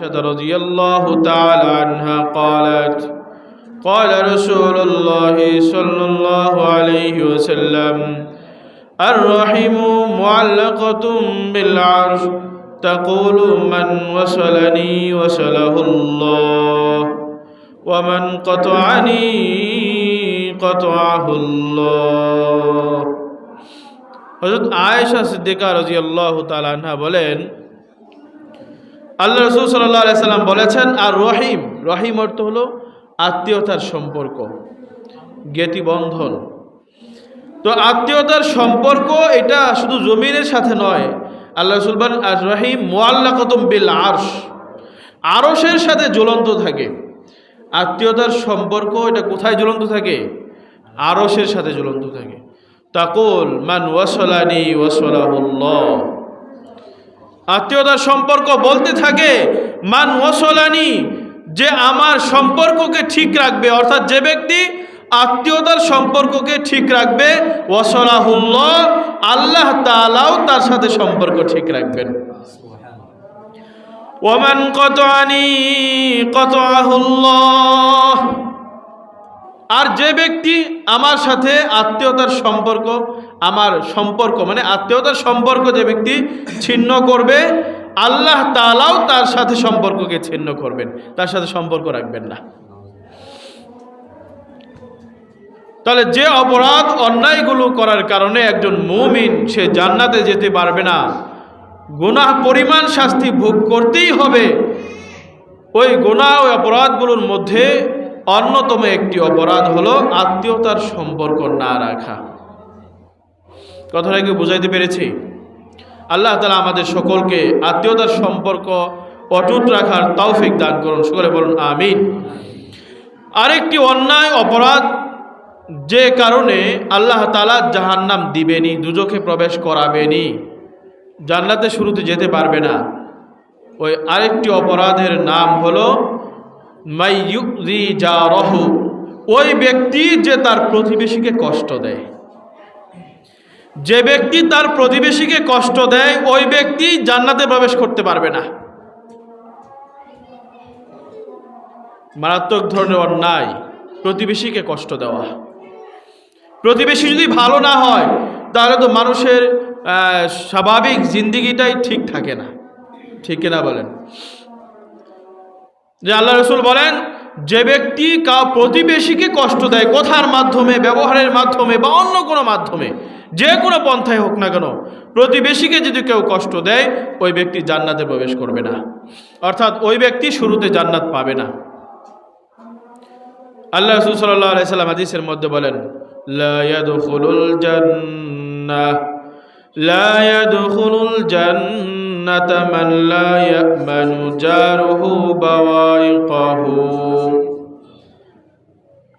عائشة رضي الله تعالى عنها قالت قال رسول الله صلى الله عليه وسلم الرحم معلقة بالعرش تقول من وصلني وصله الله ومن قطعني قطعه الله হজরত আয়েশা সিদ্দিকা রাজি আল্লাহ তালাহা বলেন আল্লাহ রসুল সাল্লাহ সাল্লাম বলেছেন, আর রহিম রহিম অর্থ হলো আত্মীয়তার সম্পর্ক জ্ঞাতি বন্ধন তো আত্মীয়তার সম্পর্ক এটা শুধু জমিনের সাথে নয়। আল্লাহ রসুলবান আর রহিম মোয়াল্লাকতম বিল আরশ সাথে জ্বলন্ত থাকে। আত্মীয়তার সম্পর্ক এটা কোথায় জ্বলন্ত থাকে? আরশের সাথে জ্বলন্ত থাকে। তাকুল, মান ওয়াসলানি ওয়াসলাহুল্লাহ আত্মীয়তার সম্পর্ক বলতে থাকে, মান ওয়াসলানি যে আমার সম্পর্ককে ঠিক রাখবে। অর্থাৎ যে ব্যক্তি আত্মীয়তার সম্পর্ককে ঠিক রাখবে, ওয়াসলাহুল্লাহ, আল্লাহ তাআলাও তার সাথে সম্পর্ক ঠিক রাখবেন। ওমান কতআনি, কতআহুল্লাহ। আর যে ব্যক্তি আমার সাথে আত্মীয়তার সম্পর্ক, আমার সম্পর্ক মানে আত্মীয়তার সম্পর্ক যে ব্যক্তি ছিন্ন করবে, আল্লাহ তাআলাও তার সাথে সম্পর্ককে ছিন্ন করবেন। তার সাথে সম্পর্ক রাখবেন না। তাহলে যে অপরাধ অন্যায়গুলো করার কারণে একজন মুমিন, সে জান্নাতে যেতে পারবে না। গুনাহ, পরিমাণ শাস্তি ভোগ করতেই হবে। ওই গুনাহ, ওই অপরাধগুলোর মধ্যে অন্যতম একটি অপরাধ হলো আত্মীয়তার সম্পর্ক না রাখা। কথাটা কি বুঝাইতে পেরেছি? আল্লাহ তালা আমাদের সকলকে আত্মীয়তার সম্পর্ক অটুট রাখার তৌফিক দান করুন। সকলে বলুন, আমিন। আরেকটি অন্যায় অপরাধ, যে কারণে আল্লাহ তালা জাহান্নাম দিবেনি দুজকে প্রবেশ করাবেনি জান্নাতে শুরুতে যেতে পারবে না। ওই আরেকটি অপরাধের নাম হলো যা ওই ব্যক্তি যে তার প্রতিবেশীকে কষ্ট দেয়। যে ব্যক্তি তার প্রতিবেশীকে কষ্ট দেয়, ওই ব্যক্তি জান্নাতে প্রবেশ করতে পারবে না। মারাত্মক ধরনের অন্যায় প্রতিবেশীকে কষ্ট দেওয়া। প্রতিবেশী যদি ভালো না হয়, তাহলে তো মানুষের স্বাভাবিক জিন্দিগিটাই ঠিক থাকে না। ঠিক কিনা বলেন? যে আল্লাহ রসুল বলেন, যে ব্যক্তি কা প্রতিবেশীকে কষ্ট দেয় কথার মাধ্যমে, ব্যবহারের মাধ্যমে বা অন্য কোনো মাধ্যমে, যে কোনো পন্থায় হোক না কেন, প্রতিবেশীকে যদি কেউ কষ্ট দেয়, ওই ব্যক্তি জান্নাতে প্রবেশ করবে না। অর্থাৎ ওই ব্যক্তি শুরুতে জান্নাত পাবে না। আল্লাহ রসুল সাল্লাহ আলাইসাল্লাম হাদিসের মধ্যে বলেন, লা ইয়াদখুলুল জান্নাহ, লা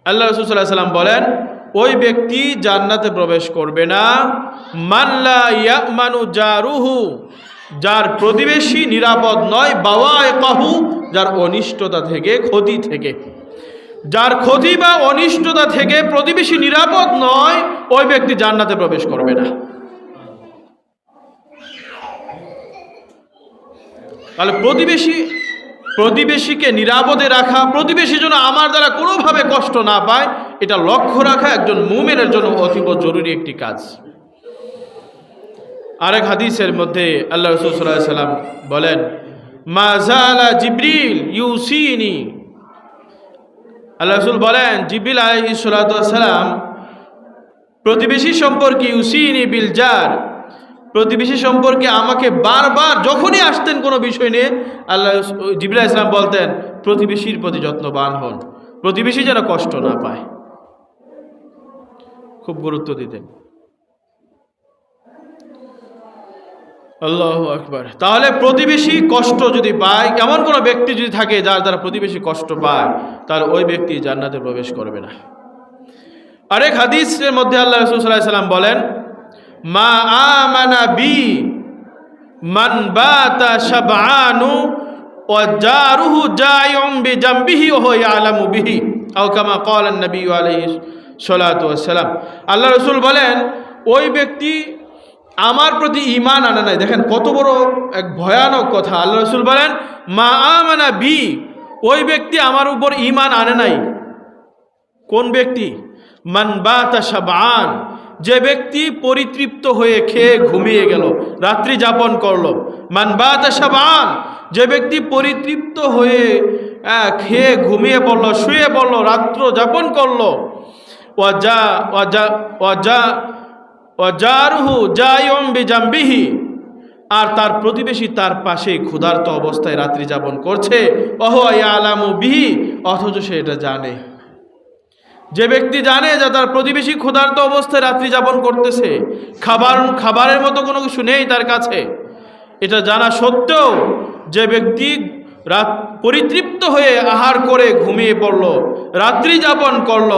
আল্লাহ সাল্লাম বলেন, ওই ব্যক্তি জান্নাতে প্রবেশ করবে না। মাল্লা ইয়ামানু জারুহু, যার প্রতিবেশী নিরাপদ নয় বাওয়ায় কাহু যার অনিষ্টতা থেকে, ক্ষতি থেকে। যার ক্ষতি বা অনিষ্টতা থেকে প্রতিবেশী নিরাপদ নয়, ওই ব্যক্তি জান্নাতে প্রবেশ করবে না। তাহলে প্রতিবেশী, প্রতিবেশীকে নিরাপদে রাখা, প্রতিবেশী যেন আমার দ্বারা কোনোভাবে কষ্ট না পায়, এটা লক্ষ্য রাখা একজন মুমেনের জন্য অতীব জরুরি একটি কাজ। আরেক হাদিসের মধ্যে আল্লাহ রসুল বলেন মাজালা জিব্রিল ইউসিনি। আল্লাহ রসুল বলেন জিবিল আলহি সালাম প্রতিবেশী সম্পর্কে ইউসিনি বিল জার। প্রতিবেশী সম্পর্কে আমাকে বারবার যখনই আসতেন কোনো বিষয় নিয়ে, আল্লাহ জিবরা ইসলাম বলতেন, প্রতিবেশীর প্রতি যত্নবান হন। প্রতিবেশী যেন কষ্ট না পায়। খুব গুরুত্ব দিতেন। আল্লাহ আকবার। তাহলে প্রতিবেশী কষ্ট যদি পায়, এমন কোনো ব্যক্তি যদি থাকে যার দ্বারা প্রতিবেশী কষ্ট পায়, তার ওই ব্যক্তি জান্নাতে প্রবেশ করবে না। আরেক হাদিসের মধ্যে আল্লাহ রসুল সাল্লাহ সাল্লাম বলেন মা আমানা বি মান বাতা শাবআনু ওয়া জারুহু জায়ুম বিজামবিহি ওয়া হুয়া ইয়ালামু বিহি। আও কামা ক্বালা নবী আলাইহি সালাতু ওয়াস সালাম আল্লাহ রাসূল বলেন, ওই ব্যক্তি আমার প্রতি ইমান আনে নাই। দেখেন কত বড় এক ভয়ানক কথা। আল্লাহ রসুল বলেন, মা আমানা বি, ওই ব্যক্তি আমার উপর ইমান আনে নাই। কোন ব্যক্তি? মান বাতা সাবান যে ব্যক্তি পরিতৃপ্ত হয়ে খেয়ে ঘুমিয়ে গেল, রাত্রি যাপন করল। মান বাতা সাবান যে ব্যক্তি পরিতৃপ্ত হয়ে খেয়ে ঘুমিয়ে পড়ল, শুয়ে পড়ল, রাত্র যাপন করল। আর তার প্রতিবেশী তার পাশে ক্ষুধার্ত অবস্থায় রাত্রি যাপন করছে। অহ আলামু বিহি, অথচ সে এটা জানে। যে ব্যক্তি জানে যে তার প্রতিবেশী ক্ষুধার্ত অবস্থায় রাত্রি যাপন করতেছে, খাবার, খাবারের মতো কোনো কিছু নেই তার কাছে। এটা জানা সত্ত্বেও যে ব্যক্তি রাত পরিতৃপ্ত হয়ে আহার করে ঘুমিয়ে পড়ল, রাত্রি যাপন করল,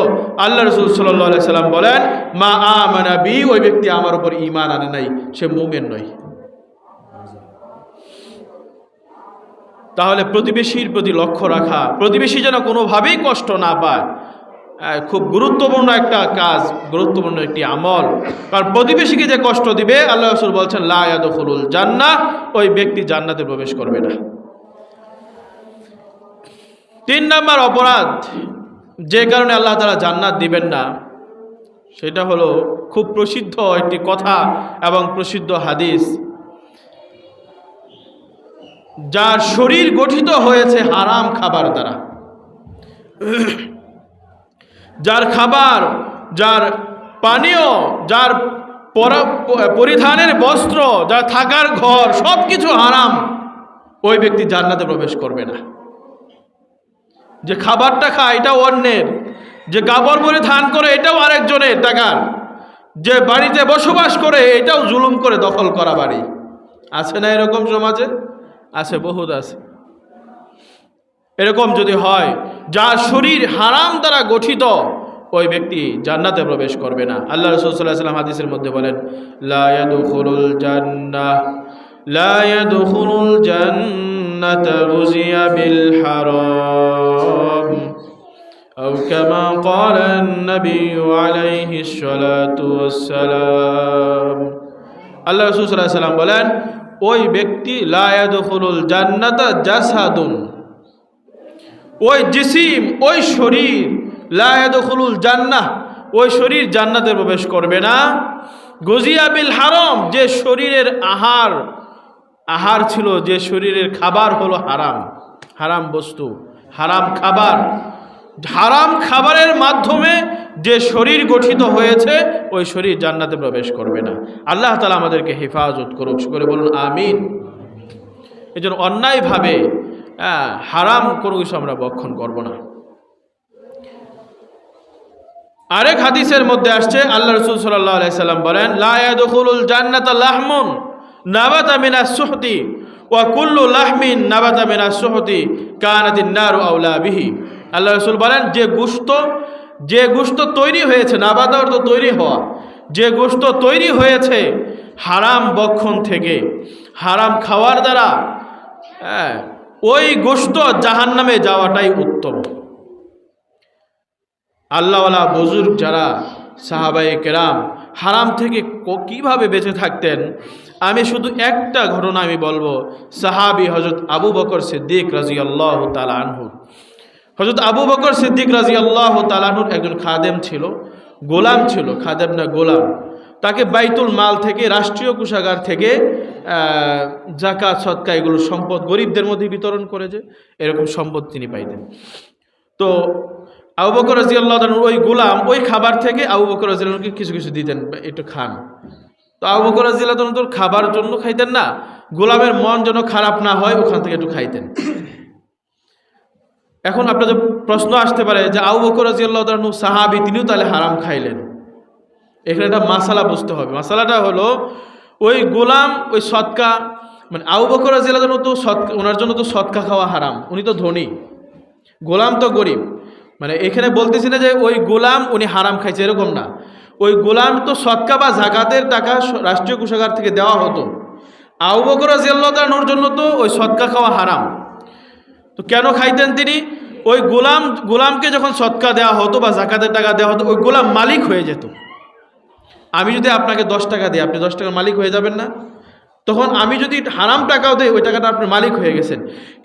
আল্লাহ রসুল সাল্লাহ সাল্লাম বলেন, মা আমানা বি ওই ব্যক্তি আমার উপর ইমান আনে নাই, সে মুমেন নয়। তাহলে প্রতিবেশীর প্রতি লক্ষ্য রাখা, প্রতিবেশী যেন কোনোভাবেই কষ্ট না পায় খুব গুরুত্বপূর্ণ একটা কাজ, গুরুত্বপূর্ণ একটি আমল। কারণ প্রতিবেশীকে যে কষ্ট দিবে, আল্লাহ রসুল বলছেন লায়াদুল জান্না ওই ব্যক্তি জান্নাতে প্রবেশ করবে না। তিন নম্বর অপরাধ, যে কারণে আল্লাহ তারা জান্নাত দিবেন না, সেটা হলো খুব প্রসিদ্ধ একটি কথা এবং প্রসিদ্ধ হাদিস। যার শরীর গঠিত হয়েছে হারাম খাবার দ্বারা। যার খাবার, যার পানীয়, যার পরা- পরিধানের বস্ত্র, যার থাকার ঘর সব কিছু হারাম, ওই ব্যক্তি জান্নাতে প্রবেশ করবে না। যে খাবারটা খায়, এটাও অন্যের। যে কাপড় পরিধান করে, এটাও আরেকজনের টাকার। যে বাড়িতে বসবাস করে, এটাও জুলুম করে দখল করা বাড়ি। আছে না এরকম সমাজে? আছে, বহুত আছে। এরকম যদি হয় যার শরীর হারাম দ্বারা গঠিত ওই ব্যক্তি জান্নাতে প্রবেশ করবে না আল্লাহ রসুল্লাহ সাল্লাম হাদিসের মধ্যে বলেন লায়াদুল জান্নাহ লায়াদুল জান্নাত রুজিয়া বিল হারাম أو كما قال النبي عليه الصلاة والسلام আল্লাহ রসুল সাল্লাহ সাল্লাম বলেন ওই ব্যক্তি লায়াদুল জান্নাতা জাসাদুন ওই জিসিম, ওই শরীর লায়াদুল জান্নাহ, ওই শরীর জান্নাতে প্রবেশ করবে না। গজিয়া বিল হারাম, যে শরীরের আহার আহার ছিল, যে শরীরের খাবার হলো হারাম। হারাম বস্তু, হারাম খাবার। হারাম খাবারের মাধ্যমে যে শরীর গঠিত হয়েছে, ওই শরীর জান্নাতে প্রবেশ করবে না। আল্লাহ তালা আমাদেরকে হেফাজত করুক করে বলুন, আমিন। এই জন্য অন্যায়ভাবে হারাম কোনো কিছু আমরা বক্ষণ করব না। আরেক হাদিসের মধ্যে আসছে, আল্লাহ রসুল সাল্লাম বলেন লায়াদুল জান্নাত সুহতি ওয়া নারু আউলা আল্লাহ রসুল বলেন, যে গুস্ত যে গুস্ত তৈরি হয়েছে তৈরি হওয়া, যে গোস্ত তৈরি হয়েছে, হারাম বক্ষণ থেকে, হারাম খাওয়ার দ্বারা হ্যাঁ ওই গোস্ত জাহান নামে যাওয়াটাই উত্তম। আল্লাহওয়ালা বুজুর্গ যারা সাহাবাই কেরাম, হারাম থেকে কীভাবে বেঁচে থাকতেন? আমি শুধু একটা ঘটনা আমি বলব, সাহাবি হজরত আবু বকর সিদ্দিক রাজি আল্লাহ তালানহু হজরত আবু বকর সিদ্দিক রাজি আল্লাহ তালানহুর একজন খাদেম ছিল, গোলাম ছিল, খাদেম না গোলাম। তাকে বাইতুল মাল থেকে, রাষ্ট্রীয় কোষাগার থেকে জাকাত সৎকা, এগুলো সম্পদ গরিবদের মধ্যে বিতরণ করে যে এরকম সম্পদ তিনি পাইতেন। তো আবু বকর রাজিয়াল্লাহ ওই গোলাম ওই খাবার থেকে আবু বকর রাজিয়ালকে কিছু কিছু দিতেন, একটু খান। তো আবু বকর রাজিয়াল্লাহ তোর খাবার জন্য খাইতেন না, গোলামের মন যেন খারাপ না হয়, ওখান থেকে একটু খাইতেন। এখন আপনাদের প্রশ্ন আসতে পারে যে আবু বকর রাজিয়াল্লাহ সাহাবি, তিনিও তাহলে হারাম খাইলেন। এখানে একটা মাসালা বুঝতে হবে। মাসালাটা হলো ওই গোলাম, ওই সৎকা মানে আবু বকর রাজিয়াল্লাহ তো সৎকা ওনার জন্য তো সৎকা খাওয়া হারাম, উনি তো ধনী। গোলাম তো গরিব। মানে এখানে বলতেছি না যে ওই গোলাম উনি হারাম খাইছে, এরকম না। ওই গোলাম তো সৎকা বা জাকাতের টাকা রাষ্ট্রীয় কোষাগার থেকে দেওয়া হতো। আবু বকর রাজিয়াল্লাহর জন্য তো ওই সৎকা খাওয়া হারাম। তো কেন খাইতেন তিনি? ওই গোলাম, গোলামকে যখন সৎকা দেওয়া হতো বা জাকাতের টাকা দেওয়া হতো, ওই গোলাম মালিক হয়ে যেত। আমি যদি আপনাকে দশ টাকা দিই, আপনি দশ টাকার মালিক হয়ে যাবেন না। তখন আমি যদি হারাম টাকাও দিই, ওই টাকাটা আপনি মালিক হয়ে গেছেন।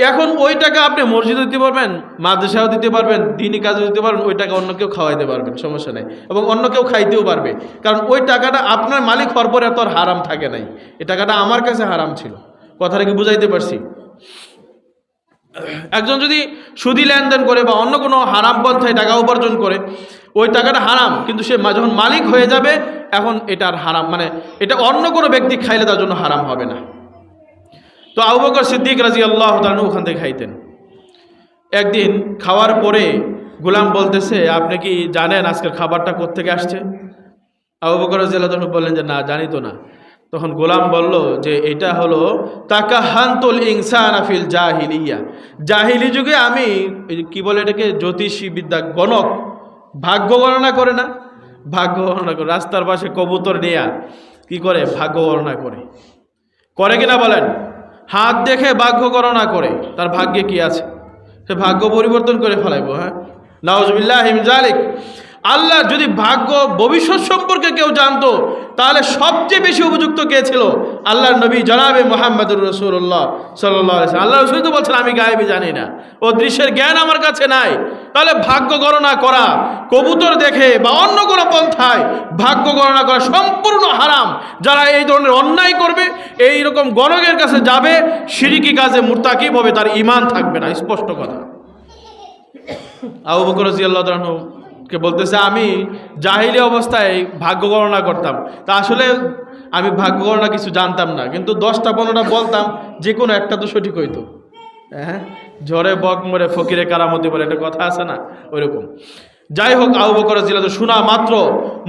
এখন ওই টাকা আপনি মসজিদে দিতে পারবেন মাদ্রাসাও দিতে পারবেন দিনই কাজে দিতে পারবেন, ওই টাকা অন্য কেউ খাওয়াইতে পারবেন, সমস্যা নেই। এবং অন্য কেউ খাইতেও পারবে। কারণ ওই টাকাটা আপনার মালিক হওয়ার পরে এত আর হারাম থাকে নাই। এই টাকাটা আমার কাছে হারাম ছিল। কথাটা কি বুঝাইতে পারছি? একজন যদি সুদি লেনদেন করে বা অন্য কোনো হারাম পন্থায় টাকা উপার্জন করে, ওই টাকাটা হারাম, কিন্তু সে যখন মালিক হয়ে যাবে, এখন এটার হারাম মানে এটা অন্য কোনো ব্যক্তি খাইলে তার জন্য হারাম হবে না। তো আবু বকর সিদ্দিক রাজি আল্লাহ তালু ওখান থেকে খাইতেন। একদিন খাওয়ার পরে গোলাম বলতেছে, আপনি কি জানেন আজকের খাবারটা কোত্থেকে আসছে? আবু বকর রাজি আল্লাহ বললেন যে, না, জানি তো না। তখন গোলাম বলল যে এটা হলো তাকা হান্তুল ইনসান আফিল জাহিলিয়া। জাহিলি যুগে আমি কি বলে এটাকে জ্যোতিষী বিদ্যা গণক, ভাগ্য গণনা করে না? ভাগ্য গণনা করে, রাস্তার পাশে কবুতর নেয়া, কি করে? ভাগ্য গণনা করে। করে কিনা বলেন? হাত দেখে ভাগ্য গণনা করে, তার ভাগ্যে কি আছে? সে ভাগ্য পরিবর্তন করে ফেলাইবো হ্যাঁ? নাউজবিল্লাহ জালিক আল্লাহ যদি ভাগ্য ভবিষ্যৎ সম্পর্কে কেউ জানতো, তাহলে সবচেয়ে বেশি উপযুক্ত কে ছিল? আল্লাহর নবী জনাবে মোহাম্মদুর রসুল্লাহ সাল্লাহ আল্লাহ রসুল তো বলছেন, আমি গায়েবি জানি না। ও দৃশ্যের জ্ঞান আমার কাছে নাই। তাহলে ভাগ্য গণনা করা, কবুতর দেখে বা অন্য কোনো পন্থায় ভাগ্য গণনা করা সম্পূর্ণ হারাম। যারা এই ধরনের অন্যায় করবে, এই রকম গণকের কাছে যাবে, সিরিকি কাজে মুরতাকিব হবে, তার ইমান থাকবে না। স্পষ্ট কথা। আবু বকর রাদিয়াল্লাহু তাআলা কে বলতেছে, আমি জাহিলি অবস্থায় ভাগ্য গণনা করতাম। তা আসলে আমি ভাগ্য গণনা কিছু জানতাম না, কিন্তু দশটা পনেরোটা বলতাম, যে কোনো একটা তো সঠিক হইতো। হ্যাঁ? ঝড়ে বক মরে ফকিরে কারামতি বলে একটা কথা আছে না? ওইরকম। যাই হোক, আবু বকর রাদিয়াল্লাহু শোনা মাত্র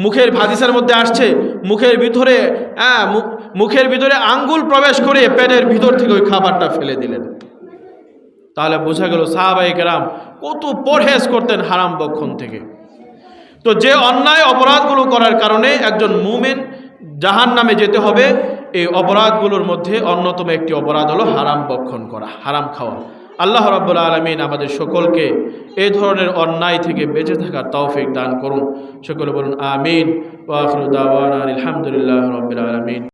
মুখের ভাদিসের মধ্যে আসছে, মুখের ভিতরে হ্যাঁ মুখের ভিতরে আঙ্গুল প্রবেশ করে পেটের ভিতর থেকে ওই খাবারটা ফেলে দিলেন। তাহলে বোঝা গেল সাহাবাই কেরাম কত পরহেজ করতেন হারাম বক্ষণ থেকে। তো যে অন্যায় অপরাধগুলো করার কারণে একজন মুমেন জাহান নামে যেতে হবে, এই অপরাধগুলোর মধ্যে অন্যতম একটি অপরাধ হলো হারাম বক্ষণ করা, হারাম খাওয়া। আল্লাহ রাবুল্লা আলমিন আমাদের সকলকে এ ধরনের অন্যায় থেকে বেঁচে থাকার তৌফিক দান করুন। সকলে বলুন, আমিন। ওয়াখরুদ্দাওয়ান দাওয়ানা আলহামদুলিল্লাহ রবিল আলমিন।